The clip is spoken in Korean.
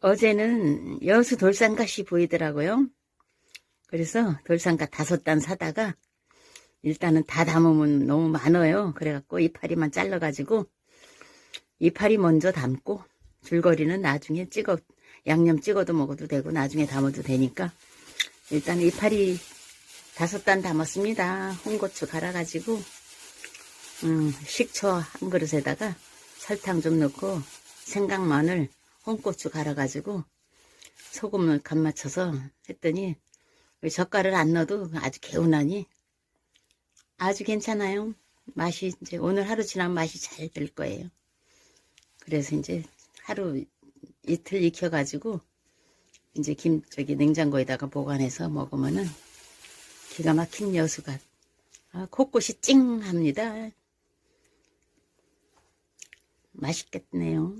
어제는 여수 돌산갓이 보이더라고요. 그래서 돌산갓 다섯 단 사다가 일단은 다 담으면 너무 많아요. 그래갖고 이파리만 잘라가지고 이파리 먼저 담고 줄거리는 나중에 찍어 양념 찍어도 먹어도 되고 나중에 담아도 되니까 일단 이파리 다섯 단 담았습니다. 홍고추 갈아가지고 음, 식초 한 그릇에다가 설탕 좀 넣고 생강 마늘 홍고추 갈아가지고 소금을 간 맞춰서 했더니 왜 젓갈을 안 넣어도 아주 개운하니 아주 괜찮아요. 맛이 이제 오늘 하루 지나면 맛이 잘 될 거예요. 그래서 이제 하루 이틀 익혀가지고 이제 김 저기 냉장고에다가 보관해서 먹으면은 기가 막힌 여수가 아, 코끝이 찡합니다. 맛있겠네요.